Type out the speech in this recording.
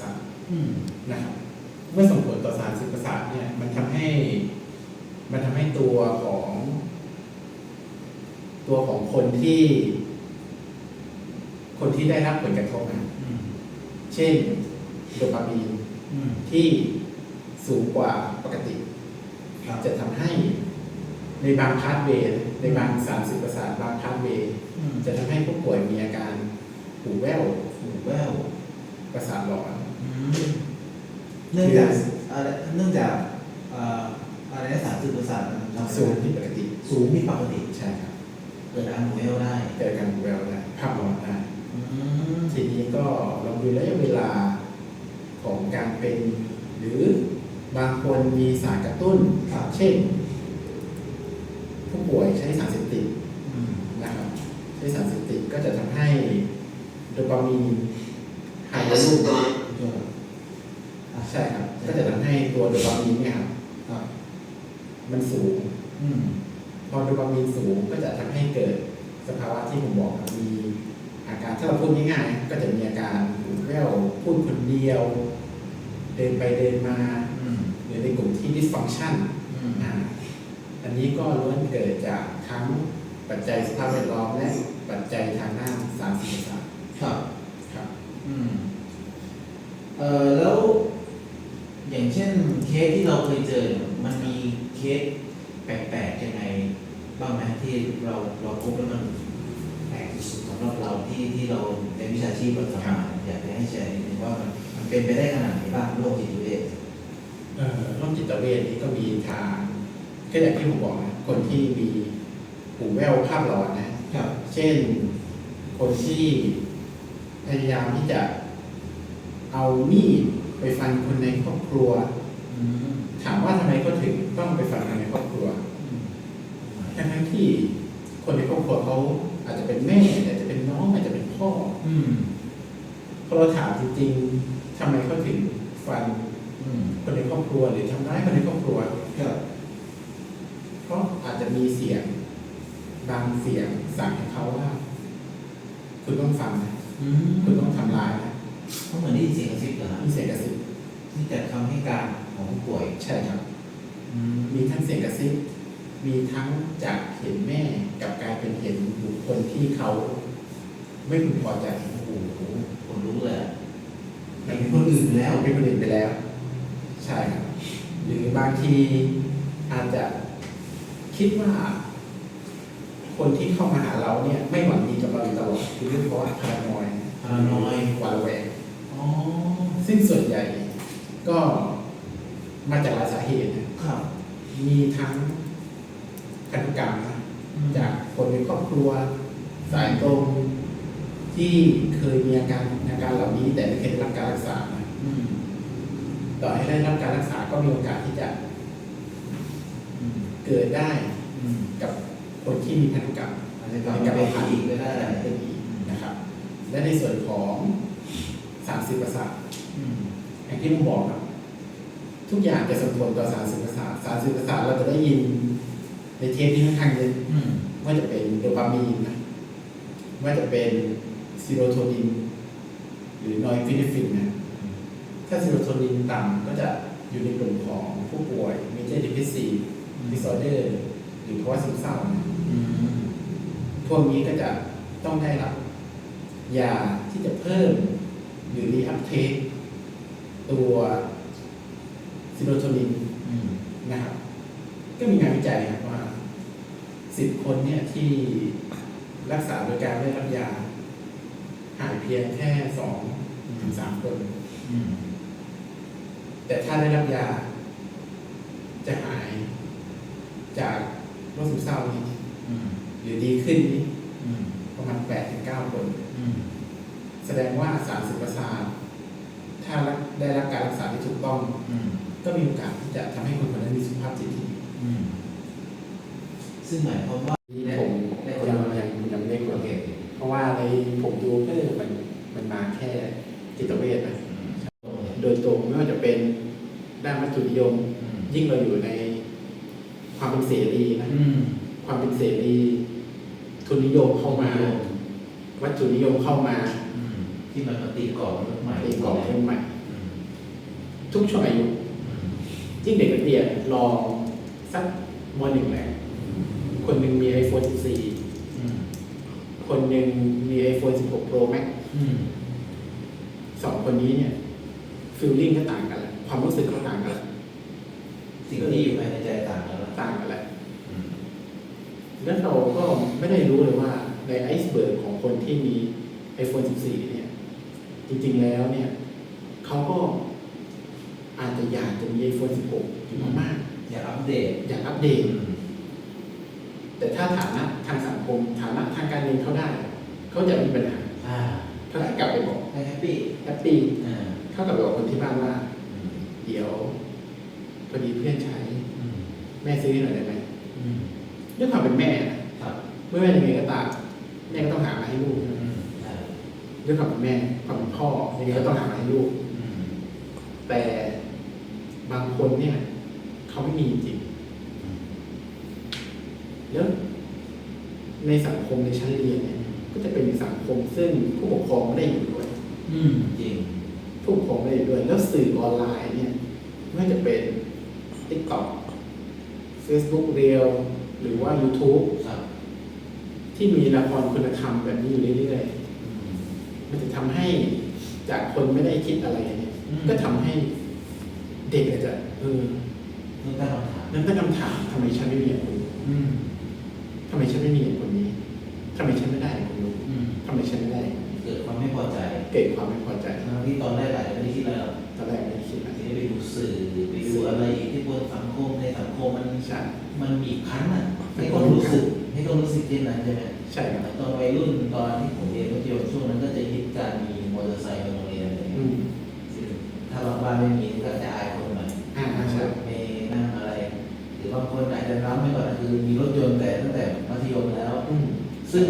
ประสาทอืมนะครับเมื่อส่งผลต่อสารสื่อประสาทเนี่ย มันทำให้ มันทำให้ตัวของ ตัวของคนที่ คนที่ได้รับผลกระทบนะอืมเช่นโดปามีนอืมที่สูงกว่าปกติครับจะทำให้ในบางพาสเวย์ในบางสารสื่อประสาทบางพาสเวย์อืมจะทำให้ผู้ป่วยมีอาการหูแว่วหูแววประสาทหลอนอืม เนื่องจากอะไรเนื่องจากเอ่ออะไรนะสารสื่อประสาทมันทำสูงผิดปกติสูงผิดปกติใช่ครับเกิดอาการหูแววได้เกิดอาการหูแว่วได้ภาพหลอนได้อืมทีนี้ก็ลองดูระยะเวลาของการเป็น หรือบางคนมีสารกระตุ้นครับเช่น ผู้ป่วยใช้สารเสพติดอืมนะครับใช้สารเสพติดก็จะทำให้โดปามีนหายรูป ยอดอะ ใช่ครับ ก็จะทำ ให้ตัวโดปามีนเนี่ยครับครับ มันสูง อืม พอโดปามีนสูงก็จะทำให้เกิดสภาวะที่ผมบอกครับมีอาการถ้าเราพูดง่ายๆก็จะมีอาการหูแว่วพูดคนเดียว เดินไปเดินมาอืม หรือในกลุ่มที่ dysfunction อืม อ่าอันนี้ก็ล้วนเกิดจากทั้งปัจจัยสภาพแวดล้อมและปัจจัยทางด้านสารสื่อประสาทครับ ครับ อืม เอ่อแล้ว อย่างเช่นเคสที่เราเคยเจอเนี่ยมันมีเคสแปลกๆยังไงบ้างไหมที่เราเราพบแล้วมันแปลกที่สุดสำหรับเราที่ที่เราในวิชาชีพเราทำมาอยากจะให้แชร์นิดนึงว่ามันมันเป็นไปได้ขนาดไหนบ้างโรคจิตเวชเอ่อโรคจิตเวชนี้ก็มีทางก็อย่างที่ผมบอกนะคนที่มีหูแว่วภาพหลอนนะครับเช่นคนที่พยายามที่จะเอามีด ไปฟันคนในครอบครัวอืมถามว่าทำไมเขาถึงต้องไปฟันคนในครอบครัวอืมทั้งๆที่คนในครอบครัวเขาอาจจะเป็นแม่อาจจะเป็นน้องอาจจะเป็นพ่อ อืมพอเราถามจริงๆทำไมเขาถึงฟันอืมคนในครอบครัวหรือทำร้ายคนในครอบครัวครับเพราะอาจจะมีเสียงบางเสียงสั่งให้เขาว่า คุณต้องฟังนะอืมคุณต้องทำร้ายนะ เขาเหมือนได้ยินเสียงกระซิบเหรอฮะมีเสียงกระซิบที่แต่คำให้การของผู้ป่วยใช่ครับอืมมีทั้งเสียงกระซิบมีทั้งจากเห็นแม่กับกลายเป็นเห็นบุคคลที่เขาไม่พึงพอใจโอ้โหคนรู้เลยอะแต่เป็นคนอื่นไปแล้วเป็นคนอื่นไปแล้ว ใช่ครับ หรือบางทีอาจจะคิดว่า คนที่เข้ามาหาเราเนี่ยไม่หวังดีกับเราอยู่ตลอดคือเรื่องเพราะว่าพารานอยพารานอยหวาดระแวงอ๋อซึ่งส่วนใหญ่ก็มาจากหลายสาเหตุนะครับมีทั้งพันธุกรรมนะจากคนในครอบครัวสายตรงที่เคยมีอาการอาการเหล่านี้ แต่ไม่เคยได้รับการรักษานะอืมต่อให้ได้รับการรักษาก็มีโอกาสที่จะอืมเกิดได้อืมกับ คนที่มีพันธุกรรมอาจจะกลับมาเป็นอีกก็ได้เป็นอีกนะครับ และในส่วนของสารสื่อประสาทอืมอย่างที่ผมบอกครับ ทุกอย่างจะส่งผลต่อสารสื่อประสาทสารสื่อประสาทเราจะได้ยินในเทปที่ค่อนข้างเยอะอืมว่าจะเป็นโดปามีนนะว่าจะเป็นซีโรโทนิน หรือนอยฟินิฟินนะถ้าซีโรโทนินต่ำก็จะอยู่ในกลุ่มของผู้ป่วยมีเจดิพิซีดิสอเดอร์ หรือภาวะซึมเศร้านะอืมพวกนี้ก็จะต้องได้รับยาที่จะเพิ่มหรือรีอัพเทคตัวซีโรโทนินอืมนะครับ ก็มีงานวิจัยครับว่าสิบคนเนี่ยที่รักษาโดยการไม่รับยา หายเพียงแค่สองถึงสามคนอืมแต่ถ้าได้รับยา จะหายจากโรคซึมเศร้านี้อืมหรือดีขึ้นนี้อืมประมาณแปดถึงเก้าคนอืมแสดงว่าสารสื่อประสาทถ้าได้รับการรักษาที่ถูกต้องอืมก็มีโอกาสที่จะทำให้คนคนนั้นมีสุขภาพจิตที่ดีอืมซึ่งหมายความว่านี่ผมยังยังยังไม่ควรโอเคเพราะว่าในผมดูเพื่อมันมันมาแค่จิตเวชนะอืมโดยตรงไม่ว่าจะเป็นด้านวัตถุนิยมอืมยิ่งเราอยู่ใน ความเป็นเสรีนะอืมความเป็นเสรี ทุนนิยมเข้ามา วัตถุนิยมเข้ามาอืมที่มันปฏิกรอบมนุษย์ใหม่เป็นกรอบเรื่องใหม่อืมทุกช่วงอายุยิ่งเด็กนักเรียนลองสักมหนึ่งแหละคนหนึ่งมี iPhone อืม14 คนหนึ่งมี iPhone 16 Pro Max อืมสองคนนี้เนี่ยฟิลลิ่งก็ต่างกันแหละความรู้สึกก็ต่างกันแหละ สิ่งที่อยู่ภายในใจต่างกันแล้วต่างกันแหละอืมแล้วเราก็ไม่ได้รู้เลยว่าในไอซ์เบิร์กของคนที่มี iPhone 14 เนี่ย จริงๆแล้วเนี่ยเขาก็อาจจะอยากจะมี iPhone 16 อยู่มากอยากอัปเดตๆอยากอัปเดต แต่ถ้าฐานะทางสังคมฐานะทางการเงินเขาได้ เขาจะมีปัญหาอ่าเขาจะกลับไปบอกให้แฮปปี้แฮปปี้อ่าเขากลับไปบอกคนที่บ้านว่าอืมเดี๋ยว พอดีเพื่อนใช้อืมแม่ซื้อให้หน่อยได้ไหมอืมด้วยความเป็นแม่นะครับไม่ว่ายังไงก็ตามแม่ก็ต้องหามาให้ลูกใช่ไหมอืมใช่ด้วยความเป็นแม่ความเป็นพ่อยังไงก็ต้องหามาให้ลูกอืมแต่บางคนเนี่ยเขาไม่มีจริงอืมๆแล้วในสังคมในชั้นเรียนเนี่ย ก็จะเป็นสังคมซึ่งผู้ปกครองไม่ได้อยู่ด้วยอืมจริงผู้ปกครองไม่ได้อยู่ด้วย แล้วสื่อออนไลน์เนี่ยไม่ว่าจะเป็น TikTok Facebook Reel หรือว่า YouTube ครับที่มีละครคุณธรรมแบบนี้อยู่เรื่อยอืมๆมันจะทำให้จากคนไม่ได้คิดอะไรเนี่ยอืมก็ทำให้เด็กอาจจะเออต้องตั้งคำถามนั่นตั้งคำถามทำไมฉันไม่มีอย่างคุณอืมทำไมฉันไม่มีอย่างคนนี้ทำไมฉันไม่ได้อย่างคนนู้นอืมทำไมฉันไม่ได้อย่างนี้เกิดความไม่พอใจ เกิดความไม่พอใจทั้งที่ตอนแรกอาจจะไม่ได้คิดอะไรหรอก ตอนแรกไม่ได้คิดอะไรทีนี้ไปดูสื่อไปดูอะไรอีกที่บนสังคมในสังคมมันใช่มันบีบคั้นอะให้ต้องรู้สึกให้ต้องรู้สึกเช่นนั้นใช่ไหมใช่ครับตอนวัยรุ่นตอนที่ผมเรียนมัธยมช่วงนั้นก็จะฮิตการมีมอเตอร์ไซค์ไปโรงเรียนอะไรอย่างอืเงี้ยมซึ่งถ้าบางบ้านไม่มีก็จะอายคนหน่อยอ่านั่งใช่รถเมล์นั่งอะไร หรือบางคนอาจจะรับไม่ก่อนคือมีรถยนต์แต่ตั้งแต่มัธยมแล้วอืมซึ่ง